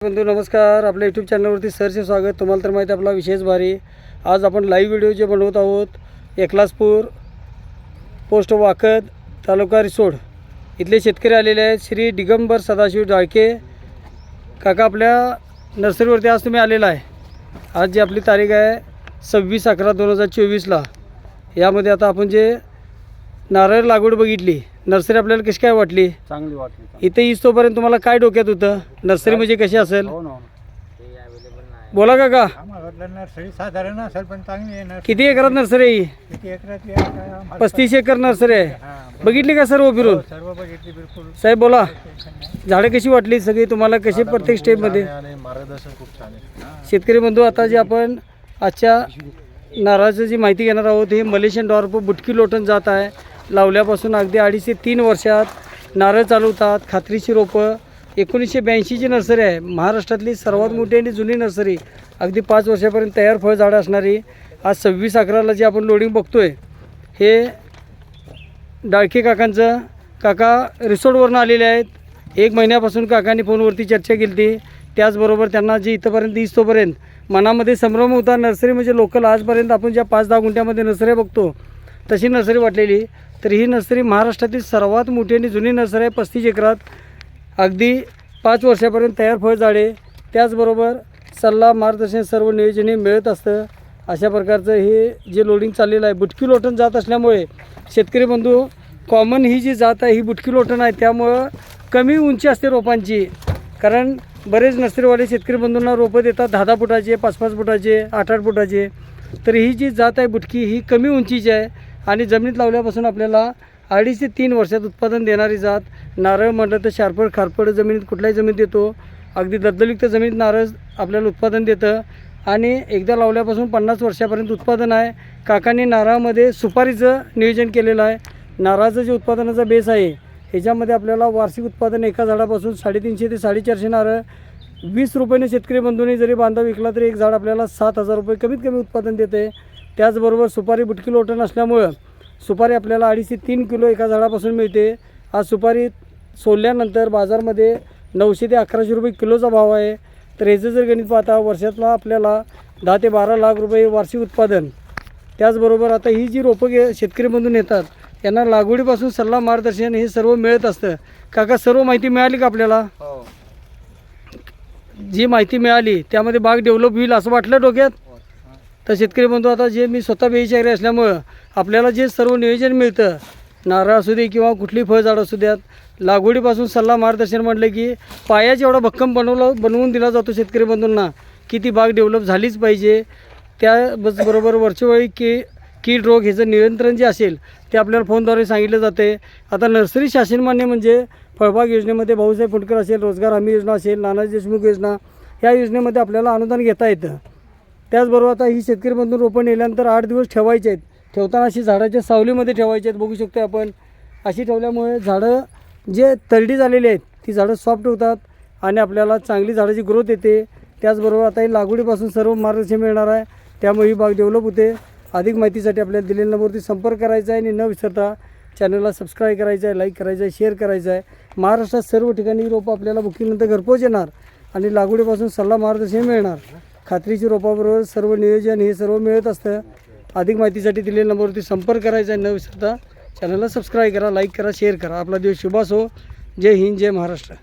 बंधू नमस्कार. आपल्या यूट्यूब चॅनलवरती सरचे स्वागत. तुम्हाला तर माहिती आहे आपला विशेष भारी. आज आपण लाईव्ह व्हिडिओ जे बनवत आहोत एकलासपूर पोस्ट वाकद तालुका रिसोड. इथले शेतकरी आलेले आहेत श्री दिगंबर सदाशिव डाळके. काका आपल्या नर्सरीवरती आज तुम्ही आलेला आहे. आज जी आपली तारीख आहे सव्वीस अकरा दोन हजार चोवीसला यामध्ये आता आपण जे नारळ लागवड बघितली नर्सरी आपल्याला कशी काय वाटली? चांगली वाटली इथे येईस्तोपर्यंत तुम्हाला काय डोक्यात होतं? नर्सरी म्हणजे कशी असेल? हो ना बोला काका. आम्हाला वाटलं नर्सरी साधारण असेल पण चांगली आहे नर्सरी. किती एकरात नर्सरी आहे ही? किती एकरातली आहे? काय आम्हाला पस्तीस एकर नर्सरी आहे. हा, बघितली का सर्व फिरून? हो, सर्व बघितली बिलकुल. साहेब बोला. झाडं कशी वाटली सगळी तुम्हाला? कशी प्रत्येक स्टेपमध्ये आणि मार्गदर्शन खूप छान आहे. शेतकरी बंधू आता जे आपण आजच्या नारळाचं जी माहिती घेणार आहोत हे मलेशियन डॉर्प बुटकी लोटन जात आहे. लावल्यापासून अगदी अडीच ते तीन वर्षात नारळ चालवतात खात्रीची रोपं एकोणीसशे ब्याऐंशीची नर्सरी आहे. महाराष्ट्रातली सर्वात मोठी आणि जुनी नर्सरी अगदी पाच वर्षापर्यंत तयार फळझाडं असणारी आज सव्वीस अकराला जे आपण लोडिंग बघतोय हे डाळके काकांचं काका रिसोर्टवरून आलेले आहेत. एक महिन्यापासून काकांनी फोनवरती चर्चा केली होती त्याचबरोबर त्यांना जे इथंपर्यंत दिसतोपर्यंत मनामध्ये संभ्रम होता नर्सरी म्हणजे लोकल आजपर्यंत आपण ज्या पाच दहा गुंठ्यामध्ये नर्सऱ्या बघतो तशी नर्सरी वाटलेली. तर ही नर्सरी महाराष्ट्रातील सर्वात मोठी आणि जुनी नर्सरी आहे पस्तीस एकरात. अगदी पाच वर्षापर्यंत तयार फळझाडे. त्याचबरोबर सल्ला मार्गदर्शन सर्व नियोजन हे मिळत असतं. अशा प्रकारचं हे जे लोडिंग चाललेलं आहे बुटकी लोटण जात असल्यामुळे शेतकरी बंधू कॉमन ही जी जात आहे ही बुटकी लोटण आहे त्यामुळं कमी उंची असते रोपांची. कारण बरेच नर्सरीवाले शेतकरी बंधूंना रोपं देतात दहा दहा फुटाचे पाच पाच फुटाचे आठ आठ फुटाचे. तर ही जी जात आहे बुटकी ही कमी उंचीची आहे. आणि जमिनीत लावल्यापासून आपल्याला अडीच ते तीन वर्षात उत्पादन देणारी जात. नारळ म्हटलं तर शारपड खारपड जमिनीत कुठल्याही जमिनीत देतो. अगदी दलदलयुक्त जमिनीत नारळ आपल्याला उत्पादन देतं. आणि एकदा लावल्यापासून पन्नास वर्षापर्यंत उत्पादन आहे. काकांनी नारळामध्ये सुपारीचं नियोजन केलेलं आहे. नारळाचं जे उत्पादनाचा बेस आहे ह्याच्यामध्ये आपल्याला वार्षिक उत्पादन एका झाडापासून साडेतीनशे ते साडेचारशे नारळ वीस रुपयाने शेतकरी बंधूंनी जरी बांधा विकला तरी एक झाड आपल्याला सात हजार रुपये कमीत कमी उत्पादन देते. त्याचबरोबर सुपारी बुटकी लोटण असल्यामुळं सुपारी आपल्याला अडीच ते तीन किलो एका झाडापासून मिळते. आज सुपारी सोलल्यानंतर बाजारमध्ये नऊशे ते अकराशे रुपये किलोचा भाव आहे. तर ह्याचं जर गणित पाहता वर्षातला आपल्याला दहा ते बारा लाख रुपये वार्षिक उत्पादन. त्याचबरोबर आता ही जी रोपं घे शेतकरी बंधून येतात यांना लागवडीपासून सल्ला मार्गदर्शन हे सर्व मिळत असतं. काका सर्व माहिती मिळाली का आपल्याला? हो. जी माहिती मिळाली त्यामध्ये बाग डेव्हलप होईल असं वाटलं डोक्यात? तर शेतकरी बंधू आता जे मी स्वतः बेचारी असल्यामुळं आपल्याला जे सर्व नियोजन मिळतं नारळ असू दे किंवा कुठली फळझाड असू द्यात लागवडीपासून सल्ला मार्गदर्शन म्हटलं की पायाच एवढा भक्कम बनवलं बनवून दिला जातो शेतकरी बंधूंना की ती बाग डेव्हलप झालीच पाहिजे. त्याबरोबर वरच्या वेळी की कीड रोग ह्याचं नियंत्रण जे असेल ते आपल्याला फोनद्वारे सांगितलं जाते. आता नर्सरी शासन मान्य म्हणजे फळबाग योजनेमध्ये भाऊसाहेब फुटकर असेल रोजगार हमी योजना असेल नानाजी देशमुख योजना या योजनेमध्ये आपल्याला अनुदान घेता येतं. त्याचबरोबर आता ही शेतकरी रोपं नेल्यानंतर आठ दिवस ठेवायचे आहेत. ठेवताना अशी झाडाच्या सावलीमध्ये ठेवायचे आहेत. बघू शकतो आपण. अशी ठेवल्यामुळे झाडं जे तरडी झालेली आहेत ती झाडं सॉफ्ट होतात आणि आपल्याला चांगली झाडाची ग्रोथ येते. त्याचबरोबर आता ही लागवडीपासून सर्व मार्गदर्शन मिळणार आहे. त्यामुळे ही बाग डेव्हलप होते. अधिक माहितीसाठी आपल्याला दिलेल्या नंबरवरती संपर्क करायचा आहे. आणि न विसरता चॅनलला सबस्क्राईब करायचं आहे लाईक करायचं आहे शेअर करायचं आहे. महाराष्ट्रात सर्व ठिकाणी रोपं आपल्याला बुकिंगनंतर घरपोच येणार आणि लागवडीपासून सल्ला मार्गदर्शन मिळणार. खात्रीची रोपाबरोबर सर्व नियोजन हे सर्व मिळत असतं. अधिक माहितीसाठी दिलेल्या नंबरवरती संपर्क करायचा आहे न विसरता चॅनलला सबस्क्राईब करा लाईक करा शेअर करा. आपला दिवस शुभास हो जय हिंद जय महाराष्ट्र.